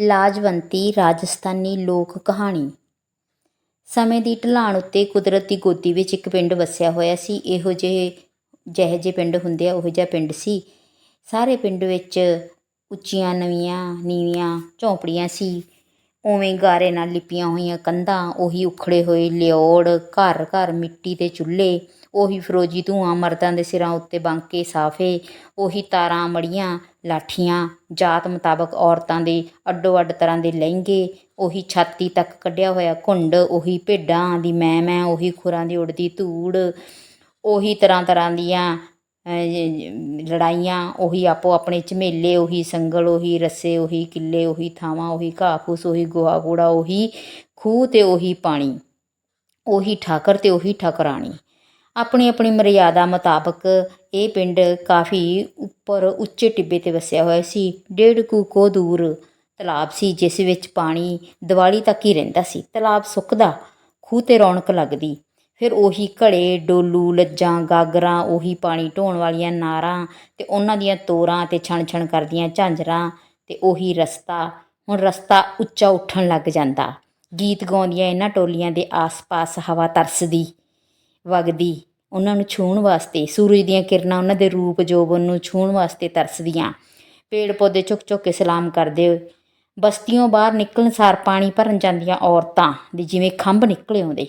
ਲਾਜਵੰਤੀ ਰਾਜਸਥਾਨੀ ਲੋਕ ਕਹਾਣੀ। ਸਮੇਂ ਦੀ ਢਲਾਣ ਉੱਤੇ ਕੁਦਰਤ ਦੀ ਗੋਦੀ ਵਿੱਚ ਇੱਕ ਪਿੰਡ ਵਸਿਆ ਹੋਇਆ ਸੀ। ਇਹੋ ਜਿਹੇ ਜਿਹੇ ਜਿਹੇ ਪਿੰਡ ਹੁੰਦੇ ਆ, ਉਹੋ ਜਿਹਾ ਪਿੰਡ ਸੀ। ਸਾਰੇ ਪਿੰਡ ਵਿੱਚ ਉੱਚੀਆਂ, ਨਵੀਆਂ, ਨੀਵੀਆਂ ਝੌਂਪੜੀਆਂ ਸੀ। ਉਵੇਂ ਗਾਰੇ ਨਾਲ ਲਿਪੀਆਂ ਹੋਈਆਂ ਕੰਧਾਂ, ਉਹੀ ਉਖੜੇ ਹੋਏ ਲਿਓੜ, ਘਰ ਘਰ ਮਿੱਟੀ ਦੇ ਚੁੱਲ੍ਹੇ, ਉਹੀ ਫਰੋਜੀ ਧੂਆਂ ਮਰਦਾਂ ਦੇ ਸਿਰਾਂ ਉੱਤੇ ਬੰਕੇ ਸਾਫੇ, ਉਹੀ ਤਾਰਾਂ ਮੜੀਆਂ ਲਾਠੀਆਂ, ਜਾਤ ਮੁਤਾਬਕ ਔਰਤਾਂ ਦੇ ਅੱਡੋ ਅੱਡ ਤਰ੍ਹਾਂ ਦੇ ਲਹਿੰਗੇ, ਉਹੀ ਛਾਤੀ ਤੱਕ ਕੱਢਿਆ ਹੋਇਆ ਘੁੰਡ, ਉਹੀ ਭੇਡਾਂ ਦੀ ਮੈਂ ਮੈਂ ਉਹੀ ਖੁਰਾਂ ਦੀ ਉੜਦੀ ਧੂੜ, ਉਹੀ ਤਰ੍ਹਾਂ ਤਰ੍ਹਾਂ ਦੀਆਂ ਲੜਾਈਆਂ, ਉਹੀ ਆਪੋ ਆਪਣੇ ਝਮੇਲੇ, ਉਹੀ ਸੰਗਲ, ਉਹੀ ਰੱਸੇ, ਉਹੀ ਕਿੱਲੇ, ਉਹੀ ਥਾਵਾਂ, ਉਹੀ ਘਾਹ ਫੂਸ ਉਹੀ ਗੋਹਾ ਕੂੜਾ ਉਹੀ ਖੂਹ ਤੇ ਉਹੀ ਪਾਣੀ, ਉਹੀ ਠਾਕਰ ਤੇ ਉਹੀ ਠਕਰਾਣੀ। ਆਪਣੀ ਆਪਣੀ ਮਰਿਆਦਾ ਮੁਤਾਬਕ ਇਹ ਪਿੰਡ ਕਾਫੀ ਉੱਪਰ ਉੱਚੇ ਟਿੱਬੇ ਤੇ ਵਸਿਆ ਹੋਇਆ ਸੀ। ਡੇਢ ਕੁ ਕੋ ਦੂਰ ਤਲਾਬ ਸੀ, ਜਿਸ ਵਿੱਚ ਪਾਣੀ ਦੀਵਾਲੀ ਤੱਕ ਹੀ ਰਹਿੰਦਾ ਸੀ। ਤਲਾਬ ਸੁੱਕਦਾ, ਖੂਹ ਤੇ ਰੌਣਕ ਲੱਗਦੀ। ਫਿਰ ਉਹੀ ਘੜੇ, ਡੋਲੂ, ਲੱਜਾਂ, ਗਾਗਰਾਂ, ਉਹੀ ਪਾਣੀ ਢੋਣ ਵਾਲੀਆਂ ਨਾਰਾਂ ਅਤੇ ਉਹਨਾਂ ਦੀਆਂ ਤੋਰਾਂ ਅਤੇ ਛਣ ਛਣ ਕਰਦੀਆਂ ਝਾਂਜਰਾਂ ਅਤੇ ਉਹੀ ਰਸਤਾ। ਹੁਣ ਰਸਤਾ ਉੱਚਾ ਉੱਠਣ ਲੱਗ ਜਾਂਦਾ। ਗੀਤ ਗਾਉਂਦੀਆਂ ਇਹਨਾਂ ਟੋਲੀਆਂ ਦੇ ਆਸ-ਪਾਸ ਹਵਾ ਤਰਸਦੀ, ਵਗਦੀ, ਉਹਨਾਂ ਨੂੰ ਛੂਹਣ ਵਾਸਤੇ। ਸੂਰਜ ਦੀਆਂ ਕਿਰਨਾਂ ਉਹਨਾਂ ਦੇ ਰੂਪ ਜੋਬਨ ਨੂੰ ਛੂਹਣ ਵਾਸਤੇ ਤਰਸਦੀਆਂ। ਪੇੜ ਪੌਦੇ ਝੁਕ ਝੁਕ ਕੇ ਸਲਾਮ ਕਰਦੇ ਹੋਏ। ਬਸਤੀਓਂ ਬਾਹਰ ਨਿਕਲਣ ਸਾਰ ਪਾਣੀ ਭਰਨ ਜਾਂਦੀਆਂ ਔਰਤਾਂ ਦੇ ਜਿਵੇਂ ਖੰਭ ਨਿਕਲੇ ਆਉਂਦੇ।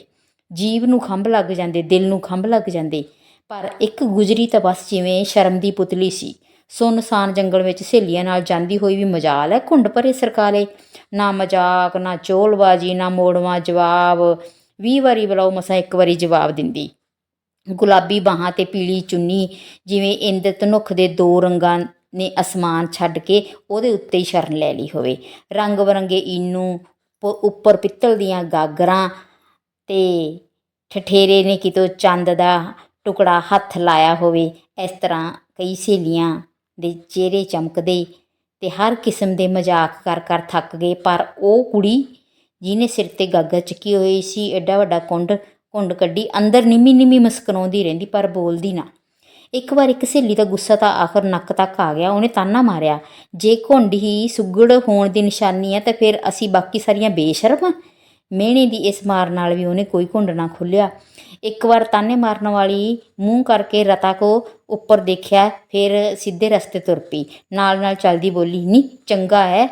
ਜੀਵ ਨੂੰ ਖੰਭ ਲੱਗ ਜਾਂਦੇ, ਦਿਲ ਨੂੰ ਖੰਭ ਲੱਗ ਜਾਂਦੇ। ਪਰ ਇੱਕ ਗੁਜਰੀ ਤਾਂ ਬਸ ਜਿਵੇਂ ਸ਼ਰਮ ਦੀ ਪੁਤਲੀ ਸੀ। ਸੁਨਸਾਨ ਜੰਗਲ ਵਿੱਚ ਸਹੇਲੀਆਂ ਨਾਲ ਜਾਂਦੀ ਹੋਈ ਵੀ ਮਜਾਲ ਹੈ, ਘੁੰਡ ਭਰੇ ਸਰਕਾਲੇ। ਨਾ ਮਜ਼ਾਕ, ਨਾ ਚੋਲਬਾਜੀ, ਨਾ ਮੋੜਵਾ ਜਵਾਬ। 20 ਵਾਰੀ ਬੁਲਾਓ ਮਸਾਂ ਇੱਕ ਵਾਰੀ ਜਵਾਬ ਦਿੰਦੀ। ਗੁਲਾਬੀ ਬਾਹਾਂ ਤੇ ਪੀਲੀ ਚੁੰਨੀ, ਜਿਵੇਂ ਇੰਦਰ ਧਨੁਖ ਦੇ ਦੋ ਰੰਗਾਂ ਨੇ ਅਸਮਾਨ ਛੱਡ ਕੇ ਉਹਦੇ ਉੱਤੇ ਹੀ ਸ਼ਰਨ ਲੈ ਲਈ ਹੋਵੇ। ਰੰਗ ਬਰੰਗੇ ਈਨੂ ਉੱਪਰ ਪਿੱਤਲ ਦੀਆਂ ਗਾਗਰਾਂ ਅਤੇ ਠਠੇਰੇ ਨੇ ਕਿਤੋਂ ਚੰਦ ਦਾ ਟੁਕੜਾ ਹੱਥ ਲਾਇਆ ਹੋਵੇ, ਇਸ ਤਰ੍ਹਾਂ ਕਈ ਸਹੇਲੀਆਂ ਦੇ ਚਿਹਰੇ ਚਮਕਦੇ ਅਤੇ ਹਰ ਕਿਸਮ ਦੇ ਮਜ਼ਾਕ ਕਰ ਕਰ ਥੱਕ ਗਏ, ਪਰ ਉਹ ਕੁੜੀ ਜਿਹਨੇ ਸਿਰ ਤੇ ਗਾਗਰ ਚੱਕੀ ਹੋਈ ਸੀ, ਐਡਾ ਵੱਡਾ ਕੁੰਡ ਘੁੰਡ ਕੱਢੀ, ਅੰਦਰ ਨਿੰਮੀ ਨਿੰਮੀ ਮੁਸਕਰਾਉਂਦੀ ਰਹਿੰਦੀ, ਪਰ ਬੋਲਦੀ ਨਾ। ਇੱਕ ਵਾਰ ਇੱਕ ਸਹੇਲੀ ਦਾ ਗੁੱਸਾ ਤਾਂ ਆਖਰ ਨੱਕ ਤੱਕ ਆ ਗਿਆ, ਉਹਨੇ ਤਾਨਾ ਮਾਰਿਆ, ਜੇ ਘੁੰਡ ਹੀ ਸੁਗੜ ਹੋਣ ਦੀ ਨਿਸ਼ਾਨੀ ਹੈ ਤਾਂ ਫਿਰ ਅਸੀਂ ਬਾਕੀ ਸਾਰੀਆਂ ਬੇਸ਼ਰਮ ਮਿਹਣੇ ਦੀ ਇਸ ਮਾਰ ਨਾਲ ਵੀ ਉਹਨੇ ਕੋਈ ਘੁੰਡ ਨਾ ਖੁੱਲਿਆ ਇੱਕ ਵਾਰ ਤਾਨੇ ਮਾਰਨ ਵਾਲੀ ਮੂੰਹ ਕਰਕੇ ਰਤਾ ਕੋ ਉੱਪਰ ਦੇਖਿਆ, ਫਿਰ ਸਿੱਧੇ ਰਸਤੇ ਤੁਰ ਪਈ। ਨਾਲ ਨਾਲ ਚੱਲਦੀ ਬੋਲੀ, ਨਹੀਂ, ਚੰਗਾ ਹੈ,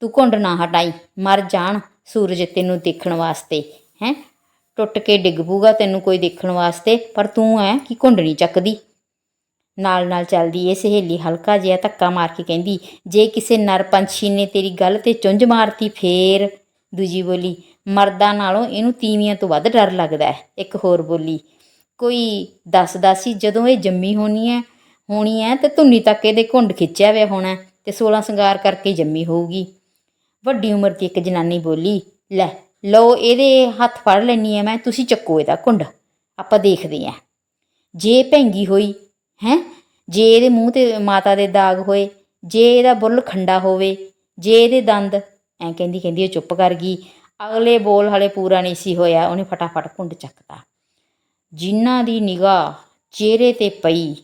ਤੂੰ ਘੁੰਡ ਨਾ ਹਟਾਈ, ਮਰ ਜਾਣ ਸੂਰਜ ਤੈਨੂੰ ਦੇਖਣ ਵਾਸਤੇ। ਹੈ? ਟੁੱਟ ਕੇ ਡਿੱਗ ਪੂਗਾ ਤੈਨੂੰ ਕੋਈ ਦੇਖਣ ਵਾਸਤੇ, ਪਰ ਤੂੰ ਐ ਕਿ ਘੁੰਡ ਨਹੀਂ ਚੱਕਦੀ। ਨਾਲ ਨਾਲ ਚੱਲਦੀ ਇਹ ਸਹੇਲੀ ਹਲਕਾ ਜਿਹਾ ਧੱਕਾ ਮਾਰ ਕੇ ਕਹਿੰਦੀ, ਜੇ ਕਿਸੇ ਨਰ ਪੰਛੀ ਨੇ ਤੇਰੀ ਗੱਲ ਤੇ ਚੁੰਝ ਮਾਰਤੀ, ਫੇਰ, ਦੂਜੀ ਬੋਲੀ ਮਰਦਾਂ ਨਾਲੋਂ ਇਹਨੂੰ ਤੀਵੀਆਂ ਤੋਂ ਵੱਧ ਡਰ ਲੱਗਦਾ ਹੈ। ਇੱਕ ਹੋਰ ਬੋਲੀ, ਕੋਈ ਦੱਸਦਾ ਸੀ, ਜਦੋਂ ਇਹ ਜੰਮੀ ਹੋਣੀ ਹੈ ਹੋਣੀ ਹੈ ਤੇ ਧੁੰਨੀ ਤੱਕ ਇਹਦੇ ਘੁੰਡ ਖਿੱਚਿਆ ਹੋਇਆ ਹੋਣਾ ਹੈ ਤੇ 16 ਸ਼ਿੰਗਾਰ ਕਰਕੇ ਜੰਮੀ ਹੋਊਗੀ। ਵੱਡੀ ਉਮਰ ਦੀ ਇੱਕ ਜਨਾਨੀ ਬੋਲੀ, ਲੈ, ਲਓ, ਇਹਦੇ ਹੱਥ ਫੜ ਲੈਣੀ ਹੈ ਮੈਂ, ਤੁਸੀਂ ਚੱਕੋ ਇਹਦਾ ਘੁੰਡ, ਆਪਾਂ ਦੇਖਦੇ ਆਂ ਜੇ ਭੈਂਗੀ ਹੋਈ, ਹੈ, ਜੇ ਇਹਦੇ ਮੂੰਹ ਤੇ ਮਾਤਾ ਦੇ ਦਾਗ ਹੋਏ, ਜੇ ਇਹਦਾ ਬੁੱਲ ਖੰਡਾ ਹੋਵੇ, ਜੇ ਇਹਦੇ ਦੰਦ, ਐਂ ਕਹਿੰਦੀ ਕਹਿੰਦੀ ਉਹ ਚੁੱਪ ਕਰ ਗਈ। ਅਗਲੇ ਬੋਲ ਹਲੇ ਪੂਰਾ ਨਹੀਂ ਸੀ ਹੋਇਆ ਉਹਨੇ ਫਟਾਫਟ ਘੁੰਡ ਚੱਕਤਾ ਜਿਨ੍ਹਾਂ ਦੀ ਨਿਗਾਹ ਚਿਹਰੇ ਤੇ ਪਈ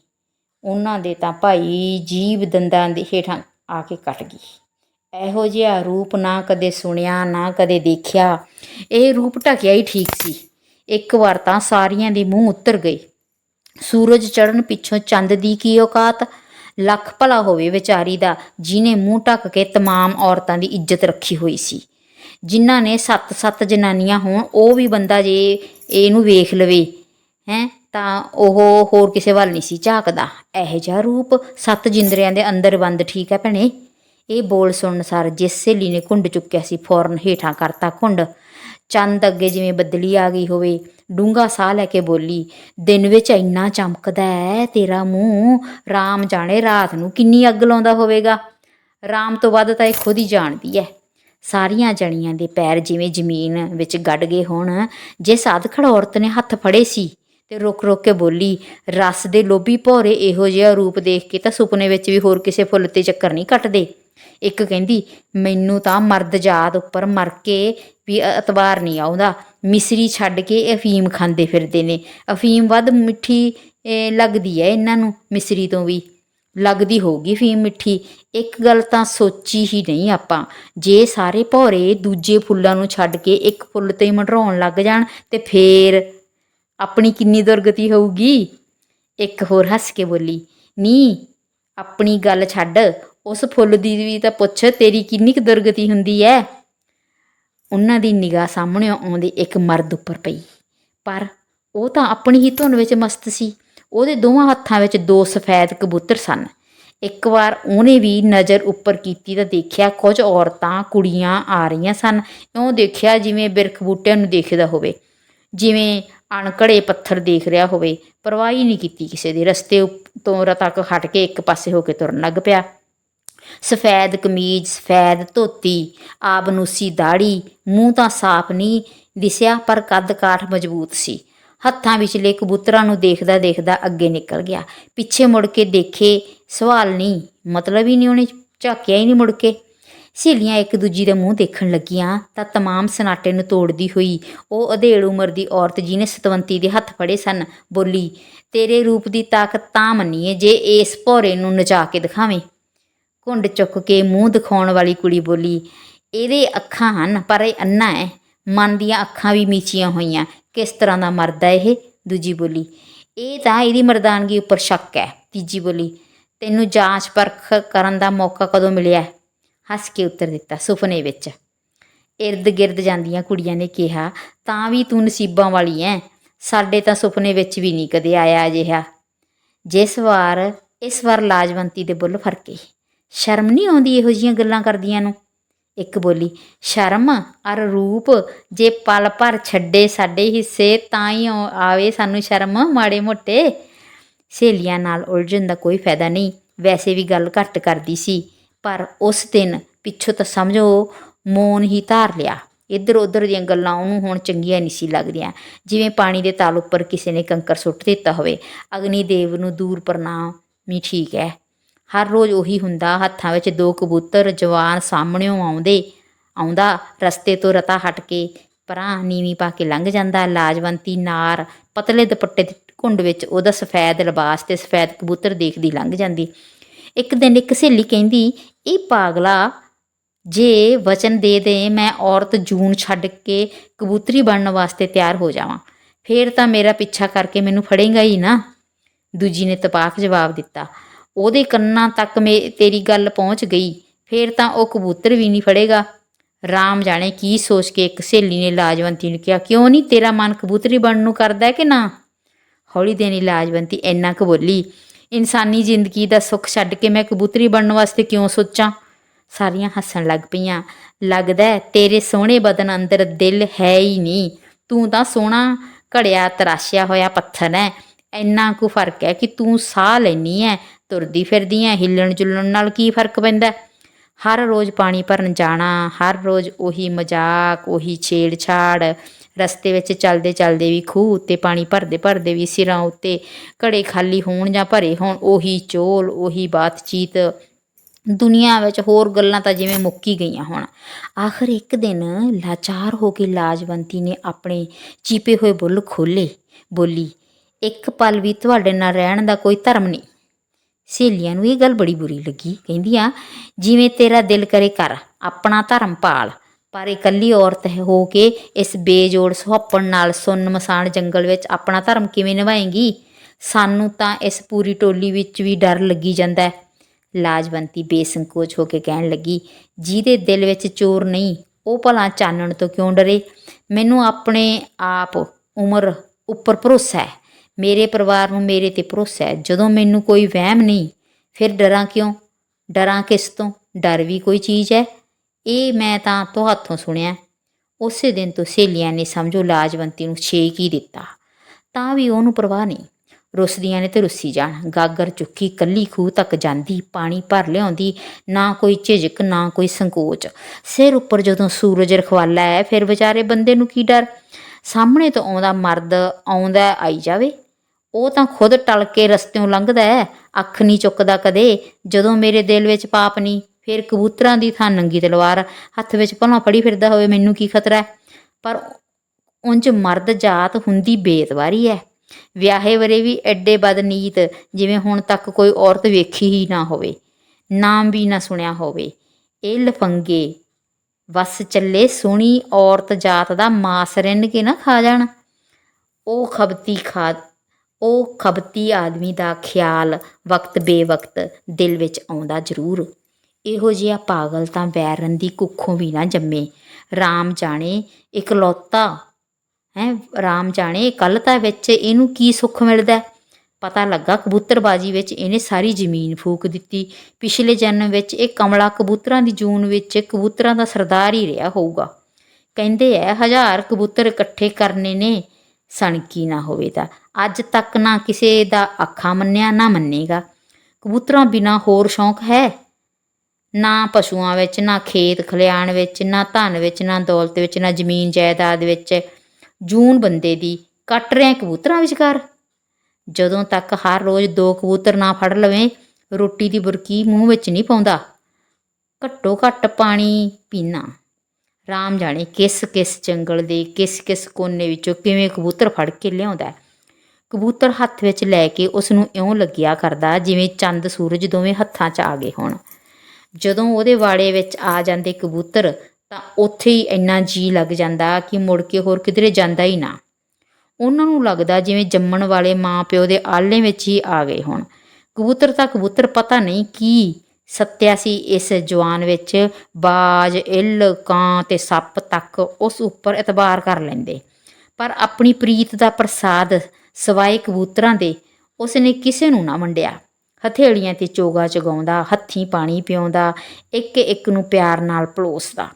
ਉਹਨਾਂ ਦੇ ਤਾਂ ਭਾਈ ਜੀਵ ਦੰਦਾਂ ਦੇ ਹੇਠਾਂ ਆ ਕੇ ਕੱਟ ਗਈ ਇਹੋ ਜਿਹਾ ਰੂਪ ਨਾ ਕਦੇ ਸੁਣਿਆ ਨਾ ਕਦੇ ਦੇਖਿਆ ਇਹ ਰੂਪ ਢਕਿਆ ਹੀ ਠੀਕ ਸੀ ਇੱਕ ਵਾਰ ਤਾਂ ਸਾਰੀਆਂ ਦੇ ਮੂੰਹ ਉੱਤਰ ਗਏ ਸੂਰਜ ਚੜਨ ਪਿੱਛੋਂ ਚੰਦ ਦੀ ਕੀ ਔਕਾਤ ਲੱਖ ਭਲਾ ਹੋਵੇ ਵਿਚਾਰੀ ਦਾ ਜਿਨੇ ਮੂੰਹ ਢੱਕ ਕੇ तमाम ਔਰਤਾਂ ਦੀ ਇੱਜ਼ਤ ਰੱਖੀ ਹੋਈ ਸੀ ਜਿਨ੍ਹਾਂ ਨੇ ਸੱਤ ਸੱਤ ਜਨਾਨੀਆਂ ਹੋਣ, ਉਹ ਵੀ ਬੰਦਾ ਜੇ ਇਹਨੂੰ ਵੇਖ ਲਵੇ, ਹੈ, ਤਾਂ ਉਹ ਹੋਰ ਕਿਸੇ ਵੱਲ ਨਹੀਂ ਸੀ ਝਾਕਦਾ। ਇਹੋ ਜਿਹਾ ਰੂਪ ਸੱਤ ਜਿੰਦਰਿਆਂ ਦੇ ਅੰਦਰ ਬੰਦ, ਠੀਕ ਹੈ ਭੈਣੇ? ਇਹ ਬੋਲ ਸੁਣਨ ਸਾਰ ਜਿਸ ਸਹੇਲੀ ਨੇ ਕੁੰਡ ਚੁੱਕਿਆ ਸੀ, ਫੌਰਨ ਹੇਠਾਂ ਕਰਤਾ ਕੁੰਡ ਚੰਦ ਅੱਗੇ ਜਿਵੇਂ ਬੱਦਲੀ ਆ ਗਈ ਹੋਵੇ ਡੂੰਗਾ ਸਾਹ ਲੈ ਕੇ ਬੋਲੀ, ਦਿਨ ਵਿੱਚ ਇੰਨਾ ਚਮਕਦਾ ਹੈ ਤੇਰਾ ਮੂੰਹ, ਰਾਮ ਜਾਣੇ ਰਾਤ ਨੂੰ ਕਿੰਨੀ ਅੱਗ ਲਾਉਂਦਾ ਹੋਵੇਗਾ। ਰਾਮ ਤੋਂ ਵੱਧ ਤਾਂ ਇਹ ਖੁਦ ਹੀ ਜਾਣਦੀ ਹੈ ਸਾਰੀਆਂ ਜਣੀਆਂ ਦੇ ਪੈਰ ਜਿਵੇਂ ਜ਼ਮੀਨ ਵਿੱਚ ਗੱਡ ਗਏ ਹੋਣ, ਜੇ ਸਾਧਖੜ ਔਰਤ ਨੇ ਹੱਥ ਫੜੇ ਸੀ ਤੇ ਰੁਕ ਰੁਕ ਕੇ ਬੋਲੀ, ਰਸ ਦੇ ਲੋਭੀ ਭੌਰੇ ਇਹੋ ਜਿਹਾ ਰੂਪ ਦੇਖ ਕੇ ਤਾਂ ਸੁਪਨੇ ਵਿੱਚ ਵੀ ਹੋਰ ਕਿਸੇ ਫੁੱਲ ਤੇ ਚੱਕਰ ਨਹੀਂ ਕੱਟਦੇ। ਇੱਕ ਕਹਿੰਦੀ, ਮੈਨੂੰ ਤਾਂ ਮਰਦ ਜਾਤ ਉੱਪਰ ਮਰ ਕੇ ਵੀ ਅਤਵਾਰ ਨਹੀਂ ਆਉਂਦਾ। ਮਿਸਰੀ ਛੱਡ ਕੇ ਅਫੀਮ ਖਾਂਦੇ ਫਿਰਦੇ ਨੇ। ਅਫੀਮ ਵੱਧ ਮਿੱਠੀ ਲੱਗਦੀ ਹੈ ਇਹਨਾਂ ਨੂੰ, ਮਿਸਰੀ ਤੋਂ ਵੀ। ਲੱਗਦੀ ਹੋਊਗੀ ਫੀਮ ਮਿੱਠੀ। ਇੱਕ ਗੱਲ ਤਾਂ ਸੋਚੀ ਹੀ ਨਹੀਂ ਆਪਾਂ। ਜੇ ਸਾਰੇ ਭੌਰੇ ਦੂਜੇ ਫੁੱਲਾਂ ਨੂੰ ਛੱਡ ਕੇ ਇੱਕ ਫੁੱਲ ਤੇ ਹੀ ਮੰਡਰਾਉਣ ਲੱਗ ਜਾਣ, ਤੇ ਫੇਰ ਆਪਣੀ ਕਿੰਨੀ ਦੁਰਗਤੀ ਹੋਊਗੀ? ਇੱਕ ਹੋਰ ਹੱਸ ਕੇ ਬੋਲੀ, ਨੀ, ਆਪਣੀ ਗੱਲ ਛੱਡ। ਉਸ ਫੁੱਲ ਦੀ ਵੀ ਤਾਂ ਪੁੱਛ, ਤੇਰੀ ਕਿੰਨੀ ਕੁ ਦੁਰਗਤੀ ਹੁੰਦੀ ਐ? ਉਹਨਾਂ ਦੀ ਨਿਗਾਹ ਸਾਹਮਣੇ ਆਉਂਦੇ ਇੱਕ ਮਰਦ ਉੱਪਰ ਪਈ। ਪਰ ਉਹ ਤਾਂ ਆਪਣੀ ਹੀ ਧੁਨ ਵਿੱਚ ਮਸਤ ਸੀ। ਉਹਦੇ ਦੋਵਾਂ ਹੱਥਾਂ ਵਿੱਚ ਦੋ ਸਫੈਦ ਕਬੂਤਰ ਸਨ। ਇੱਕ ਵਾਰ ਉਹਨੇ ਵੀ ਨਜ਼ਰ ਉੱਪਰ ਕੀਤੀ ਤਾਂ ਦੇਖਿਆ ਕੁਝ ਔਰਤਾਂ, ਕੁੜੀਆਂ ਆ ਰਹੀਆਂ ਸਨ। ਉਹ ਦੇਖਿਆ ਜਿਵੇਂ ਬਿਰਖ ਬੂਟਿਆਂ ਨੂੰ ਦੇਖਦਾ ਹੋਵੇ, ਜਿਵੇਂ ਅਣਕੜੇ ਪੱਥਰ ਦੇਖ ਰਿਹਾ ਹੋਵੇ। ਪਰਵਾਹੀ ਨਹੀਂ ਕੀਤੀ ਕਿਸੇ ਦੀ। ਰਸਤੇ ਉੱਪ- ਤੋਂ ਰ ਹਟ ਕੇ ਇੱਕ ਪਾਸੇ ਹੋ ਕੇ ਤੁਰਨ ਲੱਗ ਪਿਆ। ਸਫੈਦ ਕਮੀਜ਼, ਸਫੈਦ ਧੋਤੀ, ਆਬਨੂਸੀ ਦਾੜੀ ਮੂੰਹ ਤਾਂ ਸਾਫ਼ ਨਹੀਂ ਦਿਸਿਆ, ਪਰ ਕੱਦ ਕਾਠ ਮਜ਼ਬੂਤ ਸੀ। ਹੱਥਾਂ ਵਿਚਲੇ ਕਬੂਤਰਾਂ ਨੂੰ ਦੇਖਦਾ ਦੇਖਦਾ ਅੱਗੇ ਨਿਕਲ ਗਿਆ। ਪਿੱਛੇ ਮੁੜ ਕੇ ਦੇਖੇ, ਸਵਾਲ ਨਹੀਂ, ਮਤਲਬ ਹੀ ਨਹੀਂ ਉਹਨੇ ਝਾਕਿਆ ਹੀ ਨਹੀਂ ਮੁੜ ਕੇ। ਸਹੇਲੀਆਂ ਇੱਕ ਦੂਜੀ ਦਾ ਮੂੰਹ ਦੇਖਣ ਲੱਗੀਆਂ, ਤਾਂ ਤਮਾਮ ਸਨਾਟੇ ਨੂੰ ਤੋੜਦੀ ਹੋਈ, ਉਹ ਅਧੇੜ ਉਮਰ ਦੀ ਔਰਤ ਜਿਹਨੇ ਸਤਵੰਤੀ ਦੇ ਹੱਥ ਫੜੇ ਸਨ, ਬੋਲੀ, ਤੇਰੇ ਰੂਪ ਦੀ ਤਾਕਤ ਤਾਂ ਮੰਨੀਏ ਜੇ ਇਸ ਭੋਰੇ ਨੂੰ ਨਚਾ ਕੇ ਦਿਖਾਵੇਂ? ਘੁੰਡ ਚੁੱਕ ਕੇ ਮੂੰਹ ਦਿਖਾਉਣ ਵਾਲੀ ਕੁੜੀ ਬੋਲੀ, ਇਹਦੇ ਅੱਖਾਂ ਹਨ, ਪਰ ਇਹ ਅੰਨਾ ਹੈ। ਮਨ ਦੀਆਂ ਅੱਖਾਂ ਵੀ ਮੀਚੀਆਂ ਹੋਈਆਂ। ਕਿਸ ਤਰ੍ਹਾਂ ਦਾ ਮਰਦ ਹੈ ਇਹ? ਦੂਜੀ ਬੋਲੀ, ਇਹ ਤਾਂ ਇਹਦੀ ਮਰਦਾਨਗੀ ਉੱਪਰ ਸ਼ੱਕ ਹੈ। ਤੀਜੀ ਬੋਲੀ, ਤੈਨੂੰ ਜਾਂਚ ਪਰਖ ਕਰਨ ਦਾ ਮੌਕਾ ਕਦੋਂ ਮਿਲਿਆ? ਹੱਸ ਕੇ ਉੱਤਰ ਦਿੱਤਾ, ਸੁਪਨੇ ਵਿੱਚ। ਇਰਦ ਗਿਰਦ ਜਾਂਦੀਆਂ ਕੁੜੀਆਂ ਨੇ ਕਿਹਾ, ਤਾਂ ਵੀ ਤੂੰ ਨਸੀਬਾਂ ਵਾਲੀ ਐ। ਸਾਡੇ ਤਾਂ ਸੁਪਨੇ ਵਿੱਚ ਵੀ ਨਹੀਂ ਕਦੇ ਆਇਆ ਅਜਿਹਾ। ਜਿਸ ਵਾਰ, ਇਸ ਵਾਰ ਲਾਜਵੰਤੀ ਦੇ ਬੁੱਲ ਫਰਕੇ ਸ਼ਰਮ ਨਹੀਂ ਆਉਂਦੀ ਇਹੋ ਜੀਆਂ ਗੱਲਾਂ ਕਰਦੀਆਂ ਨੂੰ? ਇੱਕ ਬੋਲੀ, ਸ਼ਰਮ ਅਰ ਰੂਪ, ਜੇ ਪਲ ਭਰ ਛੱਡੇ ਸਾਡੇ ਹਿੱਸੇ, ਤਾਂ ਹੀ ਆਉ- ਆਵੇ ਸਾਨੂੰ ਸ਼ਰਮ, ਮਾੜੇ ਮੋਟੇ। ਸਹੇਲੀਆਂ ਨਾਲ ਉਲਝਣ ਦਾ ਕੋਈ ਫਾਇਦਾ ਨਹੀਂ। ਵੈਸੇ ਵੀ ਗੱਲ ਘੱਟ ਕਰਦੀ ਸੀ, ਪਰ ਉਸ ਦਿਨ ਪਿੱਛੋਂ ਤਾਂ ਸਮਝੋ ਮੌਨ ਹੀ ਧਾਰ ਲਿਆ। ਇੱਧਰ ਉੱਧਰ ਦੀਆਂ ਗੱਲਾਂ ਉਹਨੂੰ ਹੁਣ ਚੰਗੀਆਂ ਨਹੀਂ ਸੀ ਲੱਗਦੀਆਂ। ਜਿਵੇਂ ਪਾਣੀ ਦੇ ਤਾਲ ਉੱਪਰ ਕਿਸੇ ਨੇ ਕੰਕਰ ਸੁੱਟ ਦਿੱਤਾ ਹੋਵੇ। ਅਗਨੀ ਦੇਵ ਨੂੰ ਦੂਰ ਪ੍ਰਣਾਮ ਵੀ ਠੀਕ ਹੈ। ਹਰ ਰੋਜ਼ ਉਹੀ ਹੁੰਦਾ, ਹੱਥਾਂ ਵਿੱਚ ਦੋ ਕਬੂਤਰ ਜਵਾਨ ਸਾਹਮਣਿਓਂ ਆਉਂਦੇ, ਆਉਂਦਾ ਰਸਤੇ ਤੋਂ ਰਤਾ ਹਟ ਕੇ, ਪਰਾਂ ਨੀਵੀਂ ਪਾ ਕੇ ਲੰਘ ਜਾਂਦਾ, ਲਾਜਵੰਤੀ ਨਾਰ ਪਤਲੇ ਦੁਪੱਟੇ ਦੀ ਘੁੰਡ ਵਿੱਚ ਉਹਦਾ ਸਫੈਦ ਲਿਬਾਸ ਤੇ ਸਫੈਦ ਕਬੂਤਰ ਦੇਖਦੀ ਲੰਘ ਜਾਂਦੀ। ਇੱਕ ਦਿਨ ਇੱਕ ਸਹੇਲੀ ਕਹਿੰਦੀ, ਇਹ ਪਾਗਲਾ, ਜੇ ਵਚਨ ਦੇ ਦੇ, ਮੈਂ ਔਰਤ ਜੂਨ ਛੱਡ ਕੇ ਕਬੂਤਰੀ ਬਣਨ ਵਾਸਤੇ ਤਿਆਰ ਹੋ ਜਾਵਾਂ। ਫੇਰ ਤਾਂ ਮੇਰਾ ਪਿੱਛਾ ਕਰਕੇ ਮੈਨੂੰ ਫੜੇਗਾ ਹੀ ਨਾ। ਦੂਜੀ ਨੇ ਤਪਾਕ ਜਵਾਬ ਦਿੱਤਾ। ਉਹਦੇ ਕੰਨਾਂ ਤੱਕ ਮੇ ਤੇਰੀ ਗੱਲ ਪਹੁੰਚ ਗਈ, ਫੇਰ ਤਾਂ ਉਹ ਕਬੂਤਰ ਵੀ ਨਹੀਂ ਫੜੇਗਾ। ਰਾਮ ਜਾਣੇ ਕੀ ਸੋਚ ਕੇ ਇੱਕ ਸਹੇਲੀ ਨੇ ਲਾਜਵੰਤੀ ਨੂੰ ਕਿਹਾ, ਕਿਉਂ ਨਹੀਂ ਤੇਰਾ ਮਨ ਕਬੂਤਰੀ ਬਣਨ ਨੂੰ ਕਰਦਾ ਹੈ ਕਿ ਨਾ? ਹੌਲੀ ਦੇਣੀ ਲਾਜਵੰਤੀ ਇੰਨਾ ਕੁ ਬੋਲੀ, ਇਨਸਾਨੀ ਜ਼ਿੰਦਗੀ ਦਾ ਸੁੱਖ ਛੱਡ ਕੇ ਮੈਂ ਕਬੂਤਰੀ ਬਣਨ ਵਾਸਤੇ ਕਿਉਂ ਸੋਚਾਂ? ਸਾਰੀਆਂ ਹੱਸਣ ਲੱਗ ਪਈਆਂ, ਲੱਗਦਾ ਤੇਰੇ ਸੋਹਣੇ ਬਦਨ ਅੰਦਰ ਦਿਲ ਹੈ ਹੀ ਨਹੀਂ। ਤੂੰ ਤਾਂ ਸੋਹਣਾ ਘੜਿਆ ਤਰਾਸ਼ਿਆ ਹੋਇਆ ਪੱਥਰ ਹੈ। ਇੰਨਾ ਕੁ ਫ਼ਰਕ ਹੈ ਕਿ ਤੂੰ ਸਾਹ ਲੈਣੀ ਹੈ। ਤੁਰਦੀ ਫਿਰਦੀ ਹੈ ਹਿੱਲਣ ਜੁਲਣ ਨਾਲ ਕੀ ਫ਼ਰਕ ਪੈਂਦਾ? ਹਰ ਰੋਜ਼ ਪਾਣੀ ਭਰਨ ਜਾਣਾ, ਹਰ ਰੋਜ਼ ਉਹੀ ਮਜ਼ਾਕ, ਉਹੀ ਛੇੜਛਾੜ, ਰਸਤੇ ਵਿੱਚ ਚੱਲਦੇ ਚੱਲਦੇ ਵੀ ਖੂਹ ਉੱਤੇ ਪਾਣੀ ਭਰਦੇ ਭਰਦੇ ਵੀ ਸਿਰਾਂ ਉੱਤੇ ਘੜੇ ਖਾਲੀ ਹੋਣ ਜਾਂ ਭਰੇ ਹੋਣ, ਉਹੀ ਚੋਲ, ਉਹੀ ਬਾਤਚੀਤ। ਦੁਨੀਆ ਵਿੱਚ ਹੋਰ ਗੱਲਾਂ ਤਾਂ ਜਿਵੇਂ ਮੁੱਕੀ ਗਈਆਂ ਹੁਣ। ਆਖਰ ਇੱਕ ਦਿਨ ਲਾਚਾਰ ਹੋ ਕੇ ਲਾਜਵੰਤੀ ਨੇ ਆਪਣੇ ਚੀਪੇ ਹੋਏ ਬੁੱਲ ਖੋਲੇ ਬੋਲੀ, ਇੱਕ ਪਲ ਵੀ ਤੁਹਾਡੇ ਨਾਲ ਰਹਿਣ ਦਾ ਕੋਈ ਧਰਮ ਨਹੀਂ। ਸਹੇਲੀਆਂ ਨੂੰ ਇਹ ਗੱਲ ਬੜੀ ਬੁਰੀ ਲੱਗੀ। ਕਹਿੰਦੀਆਂ ਜਿਵੇਂ ਤੇਰਾ ਦਿਲ ਕਰੇ ਕਰ, ਆਪਣਾ ਧਰਮ ਪਾਲ। ਪਰ ਇਕੱਲੀ ਔਰਤ ਹੋ ਕੇ ਇਸ ਬੇਜੋੜ ਸੁਹੱਪਣ ਨਾਲ ਸੁੰਨ ਮਸਾਨ ਜੰਗਲ ਵਿੱਚ ਆਪਣਾ ਧਰਮ ਕਿਵੇਂ ਨਿਭਾਏਗੀ? ਸਾਨੂੰ ਤਾਂ ਇਸ ਪੂਰੀ ਟੋਲੀ ਵਿੱਚ ਵੀ ਡਰ ਲੱਗੀ ਜਾਂਦਾ ਹੈ। ਲਾਜਵੰਤੀ ਬੇਸੰਕੋਚ ਹੋ ਕੇ ਕਹਿਣ ਲੱਗੀ, ਜਿਹਦੇ ਦਿਲ ਵਿੱਚ ਚੋਰ ਨਹੀਂ, ਉਹ ਭਲਾ ਚਾਨਣ ਤੋਂ ਕਿਉਂ ਡਰੇ? ਮੈਨੂੰ ਆਪਣੇ ਆਪ ਉਮਰ ਉੱਪਰ ਭਰੋਸਾ ਹੈ। ਮੇਰੇ ਪਰਿਵਾਰ ਨੂੰ ਮੇਰੇ ਤੇ ਭਰੋਸਾ ਹੈ। ਜਦੋਂ ਮੈਨੂੰ ਕੋਈ ਵਹਿਮ ਨਹੀਂ, ਫਿਰ ਡਰਾਂ ਕਿਉਂ? ਡਰਾਂ ਕਿਸ ਤੋਂ? ਡਰ ਵੀ ਕੋਈ ਚੀਜ਼ ਹੈ? ਇਹ ਮੈਂ ਤਾਂ ਤੁਹਾਥੋਂ ਸੁਣਿਆ। ਉਸੇ ਦਿਨ ਤੋਂ ਸਹੇਲੀਆਂ ਨੇ ਸਮਝੋ ਲਾਜਵੰਤੀ ਨੂੰ ਛੇਕ ਹੀ ਦਿੱਤਾ। ਤਾਂ ਵੀ ਉਹਨੂੰ ਪਰਵਾਹ ਨਹੀਂ। ਰੁੱਸਦੀਆਂ ਨੇ ਤੇ ਰੁੱਸੀ ਜਾਣ। ਗਾਗਰ ਚੁੱਕੀ ਕੱਲੀ ਖੂਹ ਤੱਕ ਜਾਂਦੀ, ਪਾਣੀ ਭਰ ਲਿਆਉਂਦੀ, ਨਾ ਕੋਈ ਝਿਜਕ, ਨਾ ਕੋਈ ਸੰਕੋਚ। ਸਿਰ ਉੱਪਰ ਜਦੋਂ ਸੂਰਜ ਰਖਵਾਲਾ ਹੈ, ਫਿਰ ਵਿਚਾਰੇ ਬੰਦੇ ਨੂੰ ਕੀ ਡਰ? ਸਾਹਮਣੇ ਤੋਂ ਆਉਂਦਾ ਮਰਦ, ਆਉਂਦਾ ਆਈ ਜਾਵੇ। ਉਹ ਤਾਂ ਖੁਦ ਟਲ ਕੇ ਰਸਤਿਓਂ ਲੰਘਦਾ ਹੈ, ਅੱਖ ਨਹੀਂ ਚੁੱਕਦਾ ਕਦੇ। ਜਦੋਂ ਮੇਰੇ ਦਿਲ ਵਿੱਚ ਪਾਪ ਨਹੀਂ, ਫਿਰ ਕਬੂਤਰਾਂ ਦੀ ਥਾਂ ਨੰਗੀ ਤਲਵਾਰ। ਹੱਥ ਵਿੱਚ ਭਲਾ ਫੜੀ ਫਿਰਦਾ ਹੋਵੇ, ਮੈਨੂੰ ਕੀ ਖਤਰਾ ਹੈ? ਪਰ ਉਂਝ ਮਰਦ ਜਾਤ ਹੁੰਦੀ ਬੇਤਵਾਰੀ ਹੈ। ਵਿਆਹੇ ਵਰੇ ਵੀ ਐਡੇ ਬਦਨੀਤ ਜਿਵੇਂ ਹੁਣ ਤੱਕ ਕੋਈ ਔਰਤ ਵੇਖੀ ਹੀ ਨਾ ਹੋਵੇ, ਨਾਮ ਵੀ ਨਾ ਸੁਣਿਆ ਹੋਵੇ। ਇਹ ਲਫੰਗੇ, ਵਸ ਚੱਲੇ ਸੁਣੀ ਔਰਤ ਜਾਤ ਦਾ ਮਾਸ ਰਿੰਨ ਕੇ ਨਾ ਖਾ ਜਾਣ। ਉਹ ਖਬਤੀ ਖਾ ਉਹ ਖਬਤੀ ਆਦਮੀ ਦਾ ਖਿਆਲ ਵਕਤ ਬੇਵਕਤ ਦਿਲ ਵਿੱਚ ਆਉਂਦਾ ਜ਼ਰੂਰ। ਇਹੋ ਜਿਹਾ ਪਾਗਲ ਤਾਂ ਵੈਰਨ ਦੀ ਕੁੱਖੋਂ ਵੀ ਨਾ ਜੰਮੇ। RAM ਜਾਣੇ, ਇਕਲੌਤਾ, ਹੈ RAM ਜਾਣੇ ਇਕੱਲਤਾ ਵਿੱਚ ਇਹਨੂੰ ਕੀ ਸੁੱਖ ਮਿਲਦਾ? ਪਤਾ ਲੱਗਾ ਕਬੂਤਰਬਾਜੀ ਵਿੱਚ ਇਹਨੇ ਸਾਰੀ ਜ਼ਮੀਨ ਫੂਕ ਦਿੱਤੀ। ਪਿਛਲੇ ਜਨਮ ਵਿੱਚ ਇਹ ਕਮਲਾ ਕਬੂਤਰਾਂ ਦੀ ਜੂਨ ਵਿੱਚ ਕਬੂਤਰਾਂ ਦਾ ਸਰਦਾਰ ਹੀ ਰਿਹਾ ਹੋਊਗਾ। ਕਹਿੰਦੇ ਐ, ਹਜ਼ਾਰ ਕਬੂਤਰ ਇਕੱਠੇ ਕਰਨੇ ਨੇ। ਸਣਕੀ ਨਾ ਹੋਵੇ ਤਾਂ। ਅੱਜ ਤੱਕ ਨਾ ਕਿਸੇ ਦਾ ਅੱਖਾਂ ਮੰਨਿਆ, ਨਾ ਮੰਨੇਗਾ। ਕਬੂਤਰਾਂ ਬਿਨਾ ਹੋਰ ਸ਼ੌਂਕ ਹੈ? ਨਾ ਪਸ਼ੂਆਂ ਵਿੱਚ, ਨਾ ਖੇਤ ਖਲਿਆਣ ਵਿੱਚ, ਨਾ ਧਨ ਵਿੱਚ, ਨਾ ਦੌਲਤ ਵਿੱਚ, ਨਾ ਜ਼ਮੀਨ ਜਾਇਦਾਦ ਵਿੱਚ ਜੂਨ ਬੰਦੇ ਦੀ ਕੱਟ ਰਿਆਂ ਕਬੂਤਰਾਂ ਵਿਚਕਾਰ? ਜਦੋਂ ਤੱਕ ਹਰ ਰੋਜ਼ ਦੋ ਕਬੂਤਰ ਨਾ ਫੜ ਲਵੇਂ, ਰੋਟੀ ਦੀ ਬੁਰਕੀ ਮੂੰਹ ਵਿੱਚ ਨਹੀਂ ਪਾਉਂਦਾ। ਘੱਟੋ ਘੱਟ ਪਾਣੀ ਪੀਣਾ ਰਾਮ ਜਾਣੇ ਕਿਸ ਕਿਸ ਜੰਗਲ ਦੇ, ਕਿਸ ਕਿਸ ਕੋਨੇ ਵਿੱਚੋਂ ਕਿਵੇਂ ਕਬੂਤਰ ਫੜ ਕੇ ਲਿਆਉਂਦਾ ਕਬੂਤਰ ਹੱਥ ਵਿੱਚ ਲੈ ਕੇ ਉਸ ਨੂੰ ਇਉਂ ਲੱਗਿਆ ਕਰਦਾ ਜਿਵੇਂ ਚੰਦ ਸੂਰਜ ਦੋਵੇਂ ਹੱਥਾਂ 'ਚ ਆ ਗਏ ਹੋਣ। ਜਦੋਂ ਉਹਦੇ ਵਾੜੇ ਵਿੱਚ ਆ ਜਾਂਦੇ ਕਬੂਤਰ ਤਾਂ ਉੱਥੇ ਹੀ ਇੰਨਾ ਜੀ ਲੱਗ ਜਾਂਦਾ ਕਿ ਮੁੜ ਕੇ ਹੋਰ ਕਿਧਰੇ ਜਾਂਦਾ ਹੀ ਨਾ। ਉਹਨਾਂ ਨੂੰ ਲੱਗਦਾ ਜਿਵੇਂ ਜੰਮਣ ਵਾਲੇ ਮਾਂ ਪਿਓ ਦੇ ਆਲੇ ਵਿੱਚ ਹੀ ਆ ਗਏ ਹੋਣ। ਕਬੂਤਰ ਤਾਂ ਕਬੂਤਰ ਪਤਾ ਨਹੀਂ ਕੀ ਸੱਤਿਆ ਸੀ ਇਸ ਜਵਾਨ ਵਿੱਚ। ਬਾਜ, ਇੱਲ, ਕਾਂ ਤੇ ਸੱਪ ਤੱਕ ਉਸ ਉੱਪਰ ਇਤਬਾਰ ਕਰ ਲੈਂਦੇ। ਪਰ ਆਪਣੀ ਪ੍ਰੀਤ ਦਾ ਪ੍ਰਸਾਦ ਸਵਾਏ ਕਬੂਤਰਾਂ ਦੇ ਉਸ ਨੇ ਕਿਸੇ ਨੂੰ ਨਾ ਵੰਡਿਆ। ਹਥੇਲੀਆਂ ਤੇ ਚੋਗਾ ਚਗਾਉਂਦਾ, ਹੱਥੀਂ ਪਾਣੀ ਪਿਆਉਂਦਾ ਇੱਕ ਇੱਕ ਨੂੰ ਪਿਆਰ ਨਾਲ ਪਲੋਸਦਾ।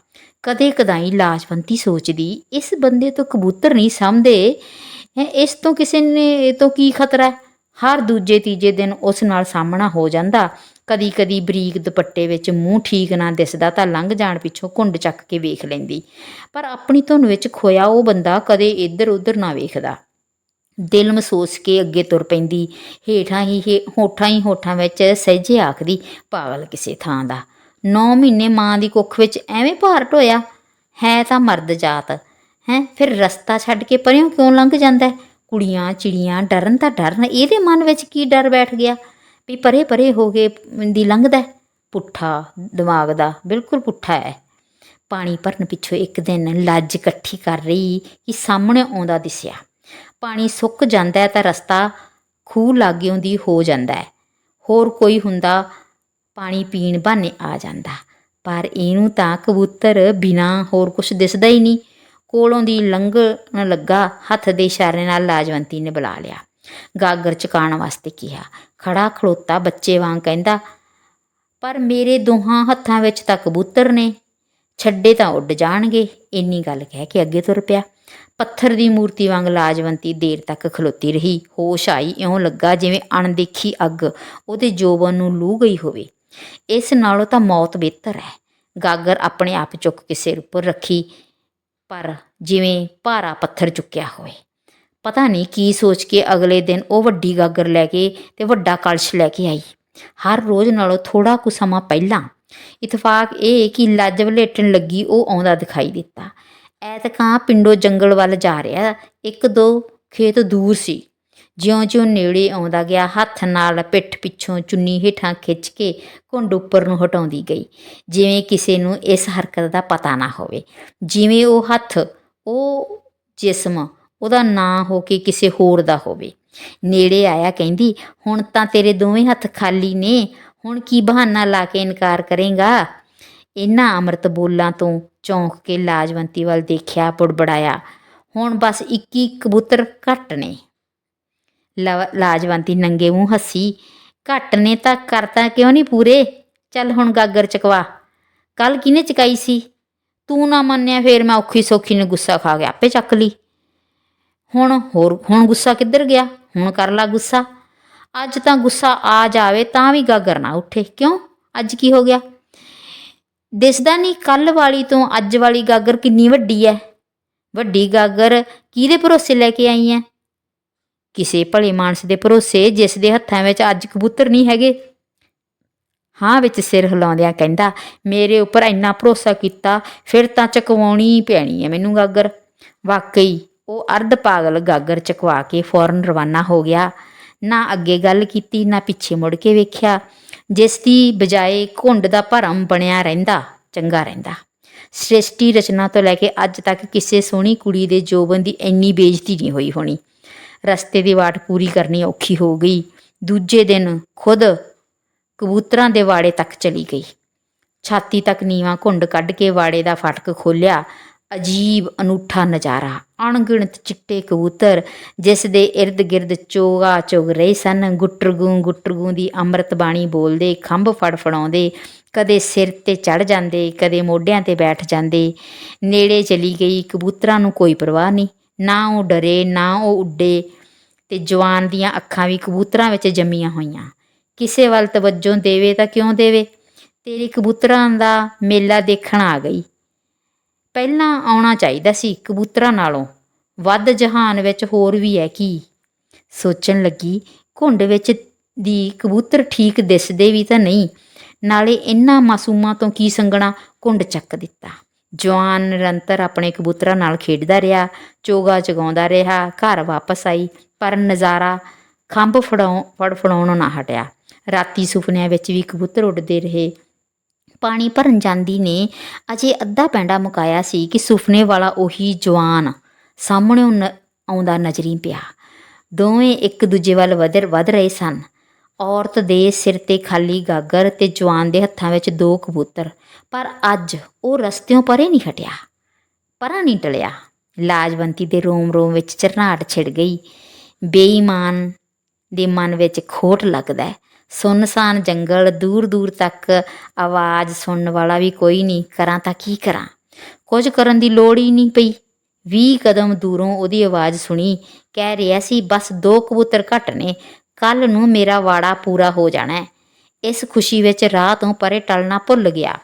ਕਦੇ ਕਦਾਈ ਲਾਜਵੰਤੀ ਸੋਚਦੀ, ਇਸ ਬੰਦੇ ਤੋਂ ਕਬੂਤਰ ਨਹੀਂ ਸਮਝਦੇ ਇਸ ਤੋਂ ਕਿਸੇ ਨੇ ਤੋਂ ਕੀ ਖਤਰਾ? ਹਰ ਦੂਜੇ ਤੀਜੇ ਦਿਨ ਉਸ ਨਾਲ ਸਾਹਮਣਾ ਹੋ ਜਾਂਦਾ। ਕਦੀ ਕਦੀ ਬਰੀਕ ਦੁਪੱਟੇ ਵਿੱਚ ਮੂੰਹ ਠੀਕ ਨਾ ਦਿਸਦਾ ਤਾਂ ਲੰਘ ਜਾਣ ਪਿੱਛੋਂ ਘੁੰਡ ਚੱਕ ਕੇ ਵੇਖ ਲੈਂਦੀ। ਪਰ ਆਪਣੀ ਧੁਨ ਵਿੱਚ ਖੋਇਆ ਉਹ ਬੰਦਾ ਕਦੇ ਇੱਧਰ ਉੱਧਰ ਨਾ ਵੇਖਦਾ। ਦਿਲ ਮਹਿਸੂਸ ਕੇ ਅੱਗੇ ਤੁਰ ਪੈਂਦੀ। ਹੇਠਾਂ ਹੀ ਹੇ- ਹੋਠਾਂ ਹੀ ਹੋਠਾਂ ਵਿੱਚ ਸਹਿਜੇ ਆਖਦੀ, ਪਾਗਲ ਕਿਸੇ ਥਾਂ ਦਾ। 9 ਮਹੀਨੇ ਮਾਂ ਦੀ ਕੁੱਖ ਵਿੱਚ ਐਵੇਂ ਭਾਰ ਢੋਇਆ? ਹੈ ਤਾਂ ਮਰਦ ਜਾਤ। ਹੈ, ਫਿਰ ਰਸਤਾ ਛੱਡ ਕੇ ਪਰਿਓਂ ਕਿਉਂ ਲੰਘ ਜਾਂਦਾ ਕੁੜੀਆਂ ਚਿੜੀਆਂ ਡਰਨ ਤਾਂ ਡਰਨ। ਇਹਦੇ ਮਨ ਵਿੱਚ ਕੀ ਡਰ ਬੈਠ ਗਿਆ? ਵੀ ਪਰੇ ਪਰੇ ਹੋ ਕੇ ਦੀ ਲੰਘਦਾ ਪੁੱਠਾ ਦਿਮਾਗ ਦਾ ਬਿਲਕੁਲ ਪੁੱਠਾ ਹੈ। ਪਾਣੀ ਭਰਨ ਪਿੱਛੋਂ ਇੱਕ ਦਿਨ ਲੱਜ ਇਕੱਠੀ ਕਰ ਰਹੀ ਕਿ ਸਾਹਮਣੇ ਆਉਂਦਾ ਦਿਸਿਆ। ਪਾਣੀ ਸੁੱਕ ਜਾਂਦਾ ਹੈ ਤਾਂ ਰਸਤਾ ਖੂਹ ਲਾਗਿਓਂ ਦੀ ਹੋ ਜਾਂਦਾ ਹੈ। ਹੋਰ ਕੋਈ ਹੁੰਦਾ ਪਾਣੀ ਪੀਣ ਬਹਾਨੇ ਆ ਜਾਂਦਾ। ਪਰ ਇਹਨੂੰ ਤਾਂ ਕਬੂਤਰ ਬਿਨਾ ਹੋਰ ਕੁਝ ਦਿਸਦਾ ਹੀ ਨਹੀਂ। ਕੋਲੋਂ ਦੀ ਲੰਘਣ ਲੱਗਾ ਹੱਥ ਦੇ ਇਸ਼ਾਰੇ ਨਾਲ ਲਾਜਵੰਤੀ ਨੇ ਬੁਲਾ ਲਿਆ। ਗਾਗਰ ਚਕਾਉਣ ਵਾਸਤੇ ਕਿਹਾ। ਖੜਾ ਖਲੋਤਾ ਬੱਚੇ ਵਾਂਗ ਕਹਿੰਦਾ, ਪਰ ਮੇਰੇ ਦੋਹਾਂ ਹੱਥਾਂ ਵਿੱਚ ਤਾਂ ਕਬੂਤਰ ਨੇ। ਛੱਡੇ ਤਾਂ ਉੱਡ ਜਾਣਗੇ। ਇੰਨੀ ਗੱਲ ਕਹਿ ਕੇ ਅੱਗੇ ਤੁਰ ਪਿਆ। ਪੱਥਰ ਦੀ ਮੂਰਤੀ ਵਾਂਗ ਲਾਜਵੰਤੀ ਦੇਰ ਤੱਕ ਖਲੋਤੀ ਰਹੀ। ਹੋਸ਼ ਆਈ, ਇਉਂ ਲੱਗਾ ਜਿਵੇਂ ਅਣਦੇਖੀ ਅੱਗ ਉਹਦੇ ਜੋਬਨ ਨੂੰ ਲੂ ਗਈ ਹੋਵੇ। ਇਸ ਨਾਲੋਂ ਤਾਂ ਮੌਤ ਬਿਹਤਰ ਹੈ। ਗਾਗਰ ਆਪਣੇ ਆਪ ਚੁੱਕ ਕੇ ਸਿਰ ਉੱਪਰ ਰੱਖੀ, ਪਰ ਜਿਵੇਂ ਭਾਰਾ ਪੱਥਰ ਚੁੱਕਿਆ ਹੋਵੇ। ਪਤਾ ਨਹੀਂ ਕੀ ਸੋਚ ਕੇ ਅਗਲੇ ਦਿਨ ਉਹ ਵੱਡੀ ਗਾਗਰ ਲੈ ਕੇ ਤੇ ਵੱਡਾ ਕਲਸ਼ ਲੈ ਕੇ ਆਈ। ਹਰ ਰੋਜ਼ ਨਾਲੋਂ ਥੋੜਾ ਕੁ ਸਮਾਂ ਪਹਿਲਾਂ ਇਤਫਾਕ ਇਹ ਕਿ ਲੱਜ ਵਲੇਟਣ ਲੱਗੀ ਉਹ ਆਉਂਦਾ ਦਿਖਾਈ ਦਿੱਤਾ। ਐਤਕਾਂ ਪਿੰਡੋਂ ਜੰਗਲ ਵੱਲ ਜਾ ਰਿਹਾ, ਇੱਕ ਦੋ ਖੇਤ ਦੂਰ ਸੀ। ਜਿਉਂ-ਜਿਉਂ ਨੇੜੇ ਆਉਂਦਾ ਗਿਆ, ਹੱਥ ਨਾਲ ਪਿੱਠ ਪਿੱਛੋਂ ਚੁੰਨੀ ਹੇਠਾਂ ਖਿੱਚ ਕੇ ਘੁੰਡ ਉੱਪਰ ਨੂੰ ਹਟਾਉਂਦੀ ਗਈ। ਜਿਵੇਂ ਕਿਸੇ ਨੂੰ ਇਸ ਹਰਕਤ ਦਾ ਪਤਾ ਨਾ ਹੋਵੇ। ਜਿਵੇਂ ਉਹ ਹੱਥ, ਉਹ ਜਿਸਮ ਉਹਦਾ ਨਾਂ ਹੋ ਕੇ ਕਿਸੇ ਹੋਰ ਦਾ ਹੋਵੇ। ਨੇੜੇ ਆਇਆ ਕਹਿੰਦੀ, ਹੁਣ ਤਾਂ ਤੇਰੇ ਦੋਵੇਂ ਹੱਥ ਖਾਲੀ ਨੇ, ਹੁਣ ਕੀ ਬਹਾਨਾ ਲਾ ਕੇ ਇਨਕਾਰ ਕਰੇਗਾ? ਇਹਨਾਂ ਅੰਮ੍ਰਿਤ ਬੋਲਾਂ ਤੋਂ ਚੌਂਕ ਕੇ ਲਾਜਵੰਤੀ ਵੱਲ ਦੇਖਿਆ ਬੁੜਬੜਾਇਆ ਹੁਣ ਬਸ 21 ਕਬੂਤਰ ਘੱਟ ਨੇ। ਲਵ- ਲਾਜਵੰਤੀ ਨੰਗੇ ਮੂੰਹ ਹੱਸੀ, ਘੱਟ ਨੇ ਤਾਂ ਕਰਤਾ ਕਿਉਂ ਨਹੀਂ ਪੂਰੇ? ਚੱਲ ਹੁਣ ਗਾਗਰ ਚਕਵਾ। ਕੱਲ ਕਿਹਨੇ ਚਕਾਈ ਸੀ? ਤੂੰ ਨਾ ਮੰਨਿਆ ਫੇਰ ਮੈਂ ਔਖੀ ਸੌਖੀ ਨੇ ਗੁੱਸਾ ਖਾ ਗਿਆ, ਆਪੇ ਚੱਕ ਲਈ। ਹੁਣ ਹੋਰ, ਹੁਣ ਗੁੱਸਾ ਕਿੱਧਰ ਗਿਆ? ਹੁਣ ਕਰ ਲਾ ਗੁੱਸਾ। ਅੱਜ ਤਾਂ ਗੁੱਸਾ ਆ ਜਾਵੇ ਤਾਂ ਵੀ ਗਾਗਰ ਨਾ ਉੱਠੇ। ਕਿਉਂ? ਅੱਜ ਕੀ ਹੋ ਗਿਆ? ਦਿਸਦਾ ਨਹੀਂ ਕੱਲ ਵਾਲੀ ਤੋਂ ਅੱਜ ਵਾਲੀ ਗਾਗਰ ਕਿੰਨੀ ਵੱਡੀ ਹੈ ਵੱਡੀ ਗਾਗਰ ਕਿਹਦੇ ਭਰੋਸੇ ਲੈ ਕੇ ਆਈ ਹੈ ਕਿਸੇ ਭਲੇ ਮਾਨਸ ਦੇ ਭਰੋਸੇ, ਜਿਸ ਦੇ ਹੱਥਾਂ ਵਿੱਚ ਅੱਜ ਕਬੂਤਰ ਨਹੀਂ ਹੈਗੇ। ਹਾਂ, ਵਿੱਚ ਸਿਰ ਹਿਲਾਉਂਦਿਆਂ ਕਹਿੰਦਾ, ਮੇਰੇ ਉੱਪਰ ਇੰਨਾ ਭਰੋਸਾ ਕੀਤਾ, ਫਿਰ ਤਾਂ ਚਕਵਾਉਣੀ ਪੈਣੀ ਹੈ ਮੈਨੂੰ ਗਾਗਰ। ਵਾਕਈ ਉਹ ਅਰਧ ਪਾਗਲ ਗਾਗਰ ਚਕਵਾ ਕੇ ਫੌਰਨ ਰਵਾਨਾ ਹੋ ਗਿਆ। ਨਾ ਅੱਗੇ ਗੱਲ ਕੀਤੀ, ਨਾ ਪਿੱਛੇ ਮੁੜ ਕੇ ਵੇਖਿਆ। ਜਿਸ ਦੀ ਬਜਾਏ ਘੁੰਡ ਦਾ ਭਰਮ ਬਣਿਆ ਰਹਿੰਦਾ, ਚੰਗਾ ਰਹਿੰਦਾ। ਸ੍ਰਿਸ਼ਟੀ ਰਚਨਾ ਤੋਂ ਲੈ ਕੇ ਅੱਜ ਤੱਕ ਕਿਸੇ ਸੋਹਣੀ ਕੁੜੀ ਦੇ ਜੋਬਨ ਦੀ ਇੰਨੀ ਬੇਇੱਜ਼ਤੀ ਨਹੀਂ ਹੋਈ ਹੋਣੀ। ਰਸਤੇ ਦੀ ਵਾਟ ਪੂਰੀ ਕਰਨੀ ਔਖੀ ਹੋ ਗਈ। ਦੂਜੇ ਦਿਨ ਖੁਦ ਕਬੂਤਰਾਂ ਦੇ ਵਾੜੇ ਤੱਕ ਚਲੀ ਗਈ। ਛਾਤੀ ਤੱਕ ਨੀਵਾ ਘੁੰਡ ਕੱਢ ਕੇ ਵਾੜੇ ਦਾ ਫਟਕ ਖੋਲਿਆ ਅਜੀਬ ਅਨੂਠਾ ਨਜ਼ਾਰਾ, ਅਣਗਿਣਤ ਚਿੱਟੇ ਕਬੂਤਰ, ਜਿਸ ਦੇ ਇਰਦ ਗਿਰਦ ਚੋਗਾ ਚੁਗ ਰਹੇ ਸਨ। ਗੁੱਟਰਗੂ ਗੁੱਟਰਗੂ ਦੀ ਅੰਮ੍ਰਿਤ ਬਾਣੀ ਬੋਲਦੇ, ਖੰਭ ਫੜਫੜਾਉਂਦੇ ਕਦੇ ਸਿਰ ਤੇ ਚੜ ਜਾਂਦੇ, ਕਦੇ ਮੋਢਿਆਂ ਤੇ ਬੈਠ ਜਾਂਦੇ। ਨੇੜੇ ਚਲੀ ਗਈ, ਕਬੂਤਰਾਂ ਨੂੰ ਕੋਈ ਪਰਵਾਹ ਨਹੀਂ। ਨਾ ਉਹ ਡਰੇ, ਨਾ ਉਹ ਉੱਡੇ ਤੇ ਜਵਾਨ ਦੀਆਂ ਅੱਖਾਂ ਵੀ ਕਬੂਤਰਾਂ ਵਿੱਚ ਜੰਮੀਆਂ ਹੋਈਆਂ। ਕਿਸੇ ਵੱਲ ਤਵੱਜੋ ਦੇਵੇ ਤਾਂ ਕਿਉਂ ਦੇਵੇ? ਤੇਰੀ ਕਬੂਤਰਾਂ ਦਾ ਮੇਲਾ ਦੇਖਣ ਆ ਗਈ। ਪਹਿਲਾਂ ਆਉਣਾ ਚਾਹੀਦਾ ਸੀ ਕਬੂਤਰਾਂ ਨਾਲੋਂ। ਵੱਧ ਜਹਾਨ ਵਿੱਚ ਹੋਰ ਵੀ ਹੈ ਕੀ? ਸੋਚਣ ਲੱਗੀ, ਘੁੰਡ ਵਿੱਚ ਦੀ ਕਬੂਤਰ ਠੀਕ ਦਿਸਦੇ ਵੀ ਤਾਂ ਨਹੀਂ, ਨਾਲੇ ਇਹਨਾਂ ਮਾਸੂਮਾਂ ਤੋਂ ਕੀ ਸੰਗਣਾ ਘੁੰਡ ਚੱਕ ਦਿੱਤਾ। ਜਵਾਨ ਨਿਰੰਤਰ ਆਪਣੇ ਕਬੂਤਰਾਂ ਨਾਲ ਖੇਡਦਾ ਰਿਹਾ, ਚੋਗਾ ਚਗਾਉਂਦਾ ਰਿਹਾ, ਘਰ ਵਾਪਸ ਆਈ, ਪਰ ਨਜ਼ਾਰਾ ਖੰਭ ਫੜਾਉ ਫੜ ਫੜਾਉਣੋਂ ਨਾ ਹਟਿਆ। ਰਾਤੀ ਸੁਪਨਿਆਂ ਵਿੱਚ ਵੀ ਕਬੂਤਰ ਉੱਡਦੇ ਰਹੇ। ਪਾਣੀ ਭਰਨ ਜਾਂਦੀ ਨੇ। ਅਜੇ ਅੱਧਾ ਪੈਂਡਾ ਮੁਕਾਇਆ ਸੀ ਕਿ ਸੁਪਨੇ ਵਾਲਾ ਉਹੀ ਜਵਾਨ ਸਾਹਮਣੇ ਆਉਂਦਾ ਨਜ਼ਰੀ ਪਿਆ। ਦੋਵੇਂ ਇੱਕ ਦੂਜੇ ਵੱਲ ਵਧ ਵਧ ਰਹੇ ਸਨ। ਔਰਤ ਦੇ ਸਿਰ ਤੇ ਖਾਲੀ ਗਾਗਰ ਤੇ ਜਵਾਨ ਦੇ ਹੱਥਾਂ ਵਿੱਚ ਦੋ ਕਬੂਤਰ। ਪਰ ਅੱਜ ਉਹ ਰਸਤਿਓਂ ਪਰੇ ਨਹੀਂ ਹਟਿਆ। ਪਰਾਂ ਨਹੀਂ ਟਲਿਆ। ਲਾਜਵੰਤੀ ਦੇ ਰੋਮ ਰੋਮ ਵਿੱਚ ਚਰਨਾਟ ਛਿੜ ਗਈ। ਬੇਈਮਾਨ ਦੇ ਮਨ ਵਿੱਚ ਖੋਟ ਲੱਗਦਾ ਸੁੰਨਸਾਨ ਜੰਗਲ ਦੂਰ ਦੂਰ ਤੱਕ ਆਵਾਜ਼ ਸੁਣਨ ਵਾਲਾ ਵੀ ਕੋਈ ਨਹੀਂ। ਕਰਾਂ ਤਾਂ ਕੀ ਕਰਾਂ? ਕੁਝ ਕਰਨ ਦੀ ਲੋੜ ਹੀ ਨਹੀਂ ਪਈ। 20 ਕਦਮ ਦੂਰੋਂ ਉਹਦੀ ਆਵਾਜ਼ ਸੁਣੀ। ਕਹਿ ਰਿਹਾ ਸੀ, ਬਸ ਦੋ ਕਬੂਤਰ ਘੱਟ ਨੇ। ਕੱਲ ਨੂੰ ਮੇਰਾ ਵਾੜਾ ਪੂਰਾ ਹੋ ਜਾਣਾ ਇਸ ਖੁਸ਼ੀ ਵਿੱਚ ਰਾਹ ਤੋਂ ਪਰੇ ਟਲਣਾ ਭੁੱਲ ਗਿਆ।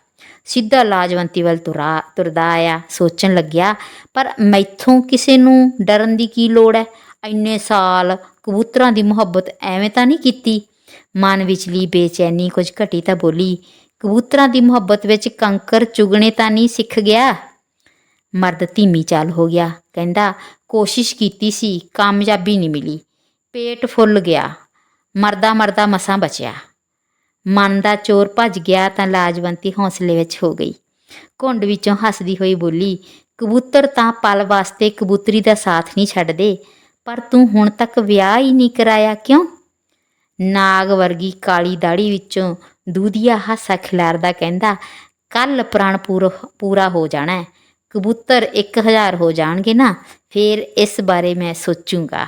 ਸਿੱਧਾ ਲਾਜਵੰਤੀ ਵੱਲ ਤੁਰਾ, ਤੁਰਦਾ ਆਇਆ। ਸੋਚਣ ਲੱਗਿਆ, ਪਰ ਮੈਥੋਂ ਕਿਸੇ ਨੂੰ ਡਰਨ ਦੀ ਕੀ ਲੋੜ ਹੈ? ਇੰਨੇ ਸਾਲ ਕਬੂਤਰਾਂ ਦੀ ਮੁਹੱਬਤ ਐਵੇਂ ਤਾਂ ਨਹੀਂ ਕੀਤੀ? ਮਨ ਵਿਚਲੀ ਬੇਚੈਨੀ ਕੁਝ ਘਟੀ ਤਾਂ ਬੋਲੀ, ਕਬੂਤਰਾਂ ਦੀ ਮੁਹੱਬਤ ਵਿੱਚ ਕੰਕਰ ਚੁਗਣੇ ਤਾਂ ਨਹੀਂ ਸਿੱਖ ਗਿਆ। ਮਰਦ ਧੀਮੀ ਚਾਲ ਹੋ ਗਿਆ, ਕਹਿੰਦਾ, ਕੋਸ਼ਿਸ਼ ਕੀਤੀ ਸੀ, ਕਾਮਯਾਬੀ ਨਹੀਂ ਮਿਲੀ, ਪੇਟ ਫੁੱਲ ਗਿਆ, ਮਰਦਾ ਮਰਦਾ ਮਸਾਂ ਬਚਿਆ। ਮਨ ਦਾ ਚੋਰ ਭੱਜ ਗਿਆ ਤਾਂ ਲਾਜਵੰਤੀ ਹੌਸਲੇ ਵਿੱਚ ਹੋ ਗਈ। ਘੁੰਡ ਵਿੱਚੋਂ ਹੱਸਦੀ ਹੋਈ ਬੋਲੀ, ਕਬੂਤਰ ਤਾਂ ਪਲ ਵਾਸਤੇ ਕਬੂਤਰੀ ਦਾ ਸਾਥ ਨਹੀਂ ਛੱਡਦੇ, ਪਰ ਤੂੰ ਹੁਣ ਤੱਕ ਵਿਆਹ ਹੀ ਨਹੀਂ ਕਰਾਇਆ ਕਿਉਂ? ਨਾਗ ਵਰਗੀ ਕਾਲੀ ਦਾੜੀ ਵਿੱਚੋਂ ਦੂਧੀਆ ਹਾਸਾ ਖਿਲਾਰਦਾ ਕਹਿੰਦਾ ਕੱਲ ਪ੍ਰਾਣ ਪੂਰਾ ਹੋ ਜਾਣਾ ਹੈ। ਕਬੂਤਰ 1000 ਹੋ ਜਾਣਗੇ ਨਾ, ਫਿਰ ਇਸ ਬਾਰੇ ਮੈਂ ਸੋਚੂੰਗਾ।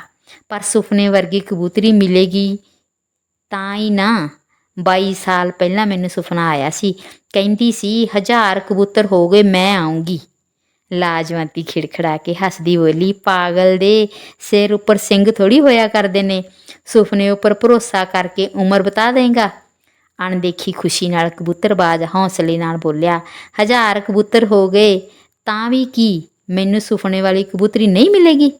ਪਰ ਸੁਪਨੇ ਵਰਗੀ ਕਬੂਤਰੀ ਮਿਲੇਗੀ ਤਾਂ ਹੀ ਨਾ। 22 ਸਾਲ ਪਹਿਲਾਂ ਮੈਨੂੰ ਸੁਪਨਾ ਆਇਆ ਸੀ। ਕਹਿੰਦੀ ਸੀ, ਹਜ਼ਾਰ ਕਬੂਤਰ ਹੋ ਗਏ, ਮੈਂ ਆਉਂਗੀ ਲਾਜਵੰਤੀ ਖਿੜਖੜਾ ਕੇ ਹੱਸਦੀ ਬੋਲੀ, ਪਾਗਲ ਦੇ ਸਿਰ ਉੱਪਰ ਸਿੰਘ ਥੋੜੀ ਹੋਇਆ ਕਰਦੇ ਨੇ। ਸੁਪਨੇ ਉੱਪਰ ਭਰੋਸਾ ਕਰਕੇ ਉਮਰ ਬਤਾ ਦੇਗਾ। ਅਣਦੇਖੀ ਖੁਸ਼ੀ ਨਾਲ ਕਬੂਤਰਬਾਜ਼ ਹੌਸਲੇ ਨਾਲ ਬੋਲਿਆ, ਹਜ਼ਾਰ ਕਬੂਤਰ ਹੋ ਗਏ, ਤਾਂ ਵੀ ਕੀ? ਮੈਨੂੰ ਸੁਪਨੇ ਵਾਲੀ ਕਬੂਤਰੀ ਨਹੀਂ ਮਿਲੇਗੀ?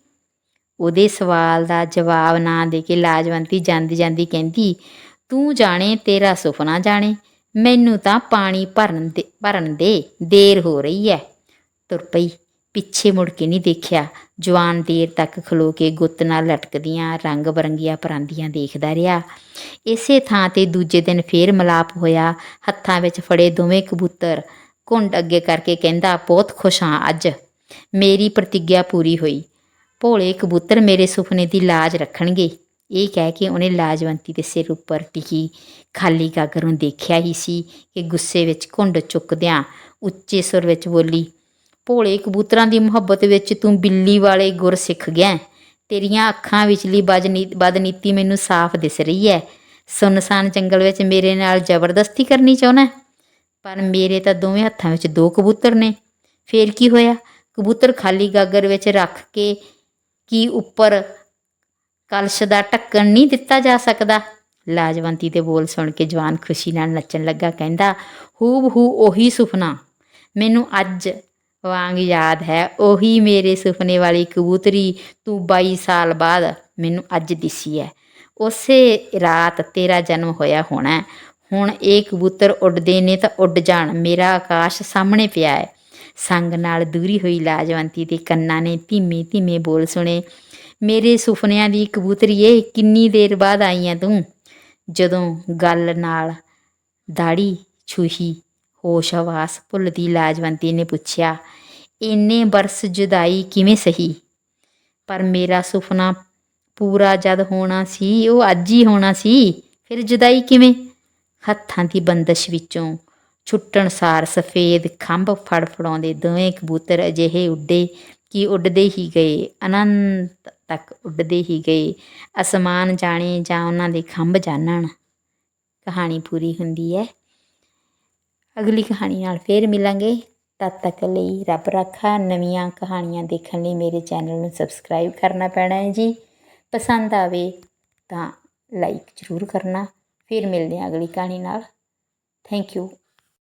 ਉਹਦੇ ਸਵਾਲ ਦਾ ਜਵਾਬ ਨਾ ਦੇ ਕੇ ਲਾਜਵੰਤੀ ਜਾਂਦੀ ਜਾਂਦੀ ਕਹਿੰਦੀ, ਤੂੰ ਜਾਣੇ, ਤੇਰਾ ਸੁਪਨਾ ਜਾਣੇ, ਮੈਨੂੰ ਤਾਂ ਪਾਣੀ ਭਰਨ ਦੇ ਭਰਨ ਦੇ, ਦੇਰ ਹੋ ਰਹੀ ਹੈ ਤੁਰ ਪਈ। ਪਿੱਛੇ ਮੁੜ ਕੇ ਨਹੀਂ ਦੇਖਿਆ। ਜਵਾਨ ਦੇਰ ਤੱਕ ਖਲੋ ਕੇ ਗੁੱਤ ਨਾਲ ਲਟਕਦੀਆਂ, ਰੰਗ ਬਰੰਗੀਆਂ ਪਰਾਂਦੀਆਂ ਦੇਖਦਾ ਰਿਹਾ। ਇਸੇ ਥਾਂ ਤੇ ਦੂਜੇ ਦਿਨ ਫੇਰ ਮਲਾਪ ਹੋਇਆ। ਹੱਥਾਂ ਵਿੱਚ ਫੜੇ ਦੋਵੇਂ ਕਬੂਤਰ। ਘੁੰਡ ਅੱਗੇ ਕਰਕੇ ਕਹਿੰਦਾ, ਬਹੁਤ ਖੁਸ਼ ਹਾਂ ਅੱਜ। ਮੇਰੀ ਪ੍ਰਤੀਗਿਆ ਪੂਰੀ ਹੋਈ। ਭੋਲੇ ਕਬੂਤਰ ਮੇਰੇ ਸੁਪਨੇ ਦੀ ਲਾਜ ਰੱਖਣਗੇ। ਇਹ ਕਹਿ ਕੇ ਉਹਨੇ ਲਾਜਵੰਤੀ ਦੇ ਸਿਰ ਉੱਪਰ ਟਿਕੀ। ਖਾਲੀ ਗਾਗਰ ਨੂੰ ਦੇਖਿਆ ਹੀ ਸੀ ਕਿ ਗੁੱਸੇ ਵਿੱਚ ਘੁੰਡ ਚੁੱਕਦਿਆਂ ਉੱਚੇ ਸੁਰ ਵਿੱਚ ਬੋਲੀ ਭੋਲੇ ਕਬੂਤਰਾਂ ਦੀ ਮੁਹੱਬਤ ਵਿੱਚ ਤੂੰ ਬਿੱਲੀ ਵਾਲੇ ਗੁਰ ਸਿੱਖ ਗਿਆ ਤੇਰੀਆਂ ਅੱਖਾਂ ਵਿਚਲੀ ਬਦਨੀਤੀ ਮੈਨੂੰ ਸਾਫ਼ ਦਿਸ ਰਹੀ ਹੈ। ਸੁਨਸਾਨ ਜੰਗਲ ਵਿੱਚ ਮੇਰੇ ਨਾਲ ਜ਼ਬਰਦਸਤੀ ਕਰਨੀ ਚਾਹੁੰਦਾ ਪਰ ਮੇਰੇ ਤਾਂ ਦੋਵੇਂ ਹੱਥਾਂ ਵਿੱਚ ਦੋ ਕਬੂਤਰ ਨੇ। ਫੇਰ ਕੀ ਹੋਇਆ? ਕਬੂਤਰ ਖਾਲੀ ਗਾਗਰ ਵਿੱਚ ਰੱਖ ਕੇ ਕੀ ਉੱਪਰ ਕਲਸ਼ ਦਾ ਢੱਕਣ ਨਹੀਂ ਦਿੱਤਾ ਜਾ ਸਕਦਾ? ਲਾਜਵੰਤੀ ਦੇ ਬੋਲ ਸੁਣ ਕੇ ਜਵਾਨ ਖੁਸ਼ੀ ਨਾਲ ਨੱਚਣ ਲੱਗਾ, ਕਹਿੰਦਾ ਹੂਬ ਹੂ ਉਹੀ ਸੁਪਨਾ। ਮੈਨੂੰ ਅੱਜ ਵਾਂਗ ਯਾਦ ਹੈ। ਉਹੀ ਮੇਰੇ ਸੁਪਨੇ ਵਾਲੀ ਕਬੂਤਰੀ ਤੂੰ 22 ਸਾਲ ਬਾਅਦ ਮੈਨੂੰ ਅੱਜ ਦਿਸੀ ਹੈ ਉਸੇ ਰਾਤ ਤੇਰਾ ਜਨਮ ਹੋਇਆ ਹੋਣਾ ਹੁਣ ਇਹ ਕਬੂਤਰ ਉੱਡਦੇ ਨੇ ਤਾਂ ਉੱਡ ਜਾਣ। ਮੇਰਾ ਆਕਾਸ਼ ਸਾਹਮਣੇ ਪਿਆ ਹੈ ਸੰਗ ਨਾਲ ਦੂਰੀ ਹੋਈ ਲਾਜਵੰਤੀ ਦੇ ਕੰਨਾਂ ਨੇ ਧੀਮੇ ਧੀਮੇ ਬੋਲ ਸੁਣੇ। ਮੇਰੇ ਸੁਪਨਿਆਂ ਦੀ ਕਬੂਤਰੀਏ ਕਿੰਨੀ ਦੇਰ ਬਾਅਦ ਆਈ ਆਂ ਤੂੰ? ਜਦੋਂ ਗੱਲ ਨਾਲ ਦਾੜੀ ਛੂਹੀ ਹੋਸ਼ ਹਵਾਸ ਭੁੱਲਦੀ ਲਾਜਵੰਤੀ ਨੇ ਪੁੱਛਿਆ ਇੰਨੇ ਬਰਸ ਜੁਦਾਈ ਕਿਵੇਂ ਸਹੀ? ਪਰ ਮੇਰਾ ਸੁਪਨਾ ਪੂਰਾ ਜਦ ਹੋਣਾ ਸੀ, ਉਹ ਅੱਜ ਹੀ ਹੋਣਾ ਸੀ। ਫਿਰ ਜੁਦਾਈ ਕਿਵੇਂ? ਹੱਥਾਂ ਦੀ ਬੰਦਸ਼ ਵਿੱਚੋਂ ਛੁੱਟਣ ਸਾਰ ਸਫੇਦ ਖੰਭ ਫੜਫੜਾਉਂਦੇ ਦੋਵੇਂ ਕਬੂਤਰ ਅਜਿਹੇ ਉੱਡੇ ਕਿ ਉੱਡਦੇ ਹੀ ਗਏ, ਅਨੰਤ ਤੱਕ ਉੱਡਦੇ ਹੀ ਗਏ। ਅਸਮਾਨ ਜਾਣੇ ਜਾਂ ਉਹਨਾਂ ਦੇ ਖੰਭ ਜਾਣਨ ਕਹਾਣੀ ਪੂਰੀ ਹੁੰਦੀ ਹੈ। ਅਗਲੀ ਕਹਾਣੀ ਨਾਲ ਫੇਰ ਮਿਲਾਂਗੇ। ਤਦ ਤੱਕ ਲਈ ਰੱਬ ਰਾਖਾ। ਨਵੀਆਂ ਕਹਾਣੀਆਂ ਦੇਖਣ ਲਈ ਮੇਰੇ ਚੈਨਲ ਨੂੰ ਸਬਸਕ੍ਰਾਈਬ ਕਰਨਾ ਪੈਣਾ ਹੈ ਜੀ। ਪਸੰਦ ਆਵੇ ਤਾਂ ਲਾਈਕ ਜ਼ਰੂਰ ਕਰਨਾ। ਫਿਰ ਮਿਲਦੇ ਹਾਂ ਅਗਲੀ ਕਹਾਣੀ ਨਾਲ। Thank you.